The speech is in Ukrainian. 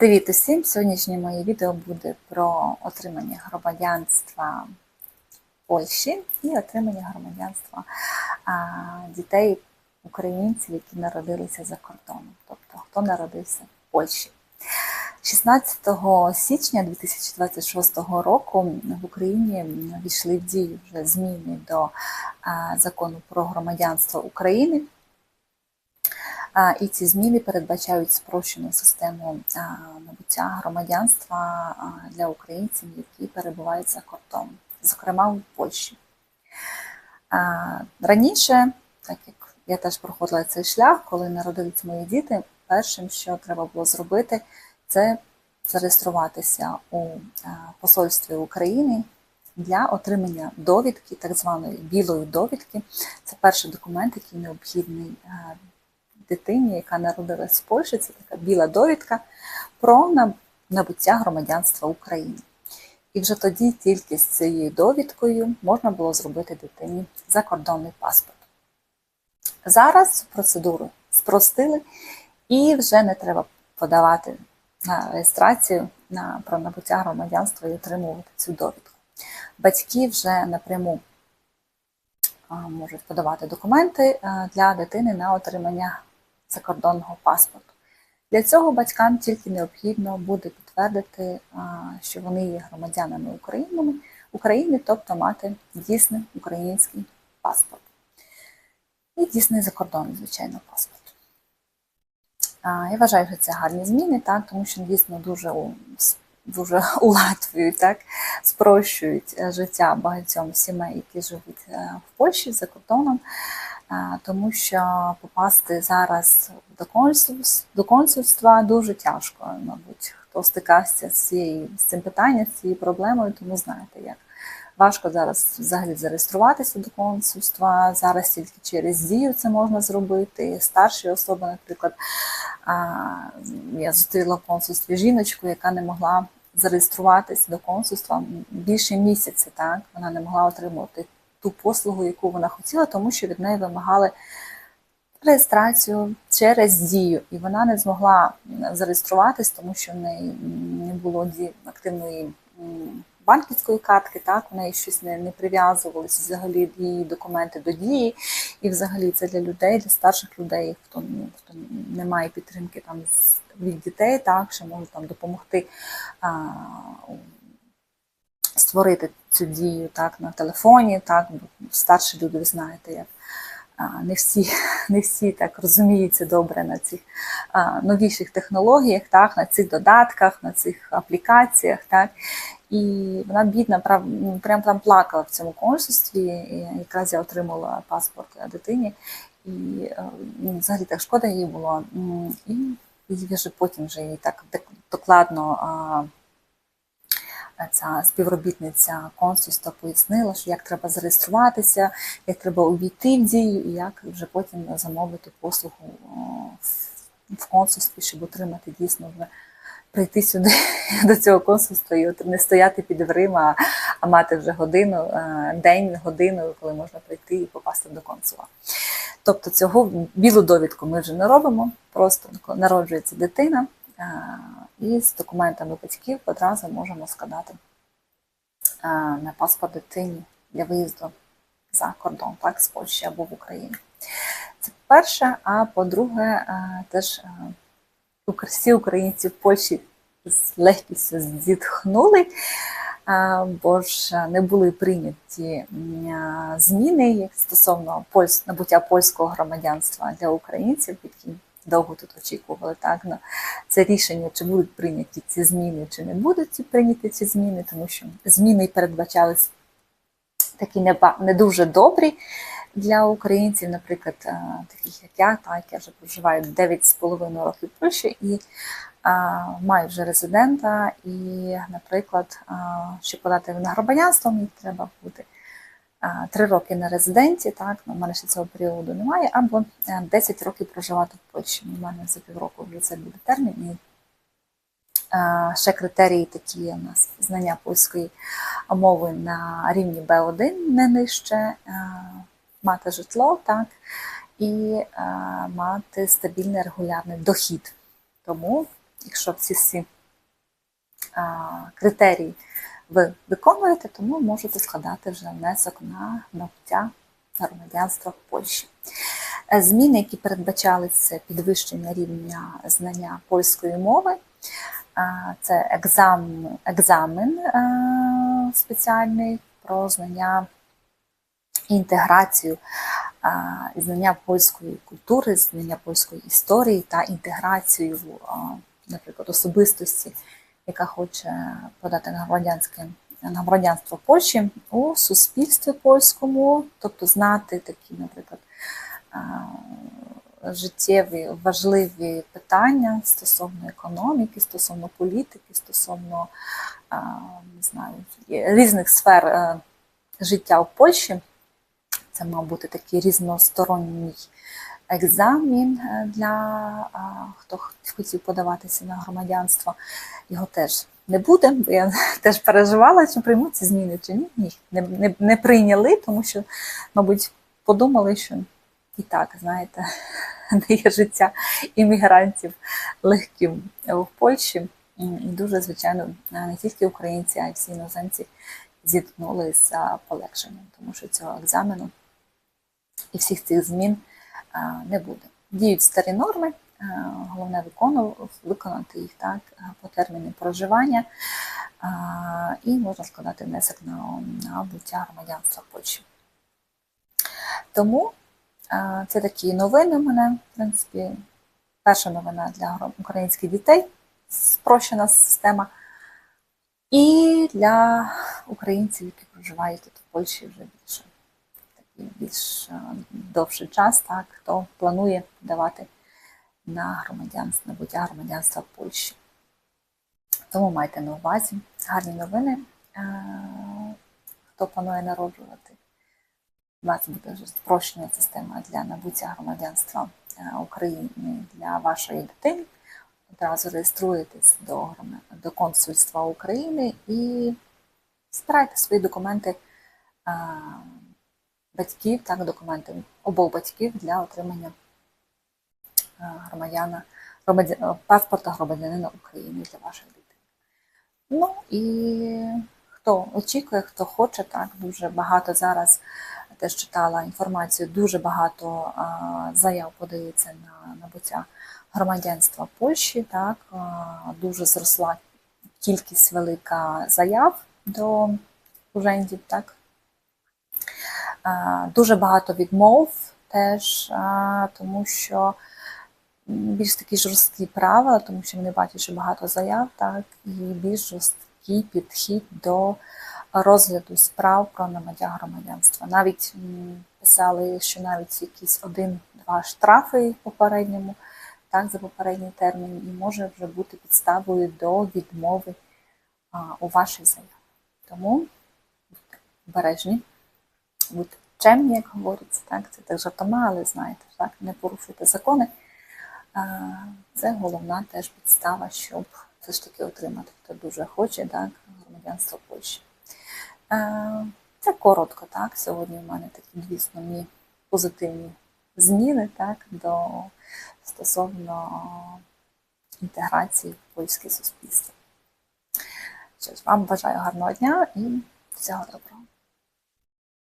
Привіт усім! Сьогоднішнє моє відео буде про отримання громадянства Польщі і отримання громадянства а, дітей українців, які народилися за кордоном, тобто хто народився в Польщі. 16 січня 2026 року в Україні війшли в дію вже зміни до закону про громадянство України. І ці зміни передбачають спрощену систему набуття громадянства для українців, які перебувають за кордоном, зокрема в Польщі. Раніше, так як я теж проходила цей шлях, коли народились мої діти, першим, що треба було зробити, це зареєструватися у посольстві України для отримання довідки, так званої білої довідки. Це перший документ, який необхідний дитині, яка народилась в Польщі, це така біла довідка про набуття громадянства України. І вже тоді тільки з цією довідкою можна було зробити дитині закордонний паспорт. Зараз процедуру спростили і вже не треба подавати на реєстрацію на про набуття громадянства і отримувати цю довідку. Батьки вже напряму можуть подавати документи для дитини на отримання закордонного паспорту. Для цього батькам тільки необхідно буде підтвердити, що вони є громадянами України, України, тобто мати дійсний український паспорт. І дійсний закордонний, звичайно, паспорт. Я вважаю, що це гарні зміни, так, тому що дійсно дуже дуже улатвують, так, спрощують життя багатьом сімей, які живуть в Польщі за кордоном тому що попасти зараз до консульства, до консульства дуже тяжко, мабуть, хто стикався з цією з цим питанням, з цією проблемою, тому знаєте, як важко зараз взагалі зареєструватися до консульства. Зараз тільки через дію це можна зробити. Старші особи, наприклад, я зустріла в консульстві жіночку, яка не могла зареєструватися до консульства більше місяця. Так вона не могла отримати ту послугу, яку вона хотіла, тому що від неї вимагали реєстрацію через дію, і вона не змогла зареєструватись, тому що в неї не було активної банківської картки, так в неї щось не не прив'язувалися взагалі її документи до дії. І взагалі це для людей, для старших людей, хто ну, хто не має підтримки там від дітей, так що можуть там допомогти. А, створити цю дію так, на телефоні, так, старші люди, ви знаєте, як не всі не всі так розуміються добре на цих новіших технологіях, так, на цих додатках, на цих аплікаціях. Так. І вона бідна, ну, прям там плакала в цьому консульстві. І якраз я отримала паспорт дитині, і ну, взагалі так шкода їй було. І, і вже потім вже їй так докладно. Ця співробітниця консульства пояснила, що як треба зареєструватися, як треба увійти в дію, і як вже потім замовити послугу в консульстві, щоб отримати дійсно вже прийти сюди до цього консульства і не стояти під дверима, а мати вже годину, день, годину, коли можна прийти і попасти до консула. Тобто цього білу довідку ми вже не робимо, просто народжується дитина і з документами батьків одразу можемо складати на паспорт дитині для виїзду за кордон, так, з Польщі або в Україну. Це перше, а по-друге, теж всі українці в Польщі з легкістю зітхнули, бо ж не були прийняті зміни стосовно набуття польського громадянства для українців, які довго тут очікували так? На це рішення, чи будуть прийняті ці зміни, чи не будуть прийняті ці зміни, тому що зміни передбачались такі не, не дуже добрі для українців, наприклад, таких як я, так я вже проживаю 9,5 років в Польщі і а, маю вже резидента, і, наприклад, а, щоб подати на громадянство, мені треба бути три роки на резиденті, так, у мене ще цього періоду немає, або 10 років проживати в Польщі. У мене за півроку вже це буде термін. І ще критерії такі у нас знання польської мови на рівні Б1 не нижче, мати житло, так, і мати стабільний регулярний дохід. Тому якщо всі всі критерії ви виконуєте, тому можете складати вже внесок на набуття громадянства Польщі. Е, Зміни, які передбачалися підвищення рівня знання польської мови, це екзамен, екзамен е, спеціальний про знання інтеграцію знання польської культури, знання польської історії та інтеграцію, наприклад, особистості, яка хоче подати на громадянське на громадянство Польщі у суспільстві польському, тобто знати такі, наприклад, життєві важливі питання стосовно економіки, стосовно політики, стосовно не знаю, різних сфер е, життя в Польщі. Це мав бути такий різносторонній екзамен е, для хто хотів подаватися на громадянство. Його теж не буде, бо я теж переживала, чи приймуть ці зміни чи ні. Ні, не, не, не прийняли, тому що, мабуть, подумали, що і так, знаєте, не є життя іммігрантів легким в Польщі. І дуже, звичайно, не тільки українці, а й всі іноземці зіткнулися полегшенням, тому що цього екзамену і всіх цих змін не буде. Діють старі норми, головне виконувати, виконати їх так по терміну проживання, і можна складати внесок на, на буття громадянства Польщі. Тому це такі новини в мене, в принципі, перша новина для українських дітей, спрощена система. І для українців, які проживають тут в Польщі вже більше більш е, довший час, так, хто планує подавати на громадянство, набуття громадянства Польщі. Тому майте на увазі гарні новини. Е, Хто планує народжувати, у вас буде спрощена система для набуття громадянства е, України для вашої дитини одразу реєструєтесь до, до консульства України і збирайте свої документи батьків, так, документи обох батьків для отримання громадяна, громадя- паспорта громадянина України для вашої дитини. Ну і хто очікує, хто хоче, так, дуже багато зараз теж читала інформацію, дуже багато а, заяв подається на набуття громадянства Польщі. Так, дуже зросла кількість велика заяв до урядів. Так. А, Дуже багато відмов теж, тому що більш такі жорсткі правила, тому що вони бачать, що багато заяв, так, і більш жорсткий підхід до розгляду справ про набуття громадянства. Навіть писали, що навіть якісь один-два штрафи попередньому, так, за попередній термін, і може вже бути підставою до відмови у вашій заяві. Тому обережні, будьте чемні, як говориться, так, це так жартома, але знаєте, так, не порушуйте закони. Це головна теж підстава, щоб все ж таки отримати, хто дуже хоче, так, громадянство Польщі. Це коротко, так. Сьогодні в мене такі дві основні позитивні зміни так, до стосовно інтеграції в польське суспільство. Що ж, вам бажаю гарного дня і всього доброго.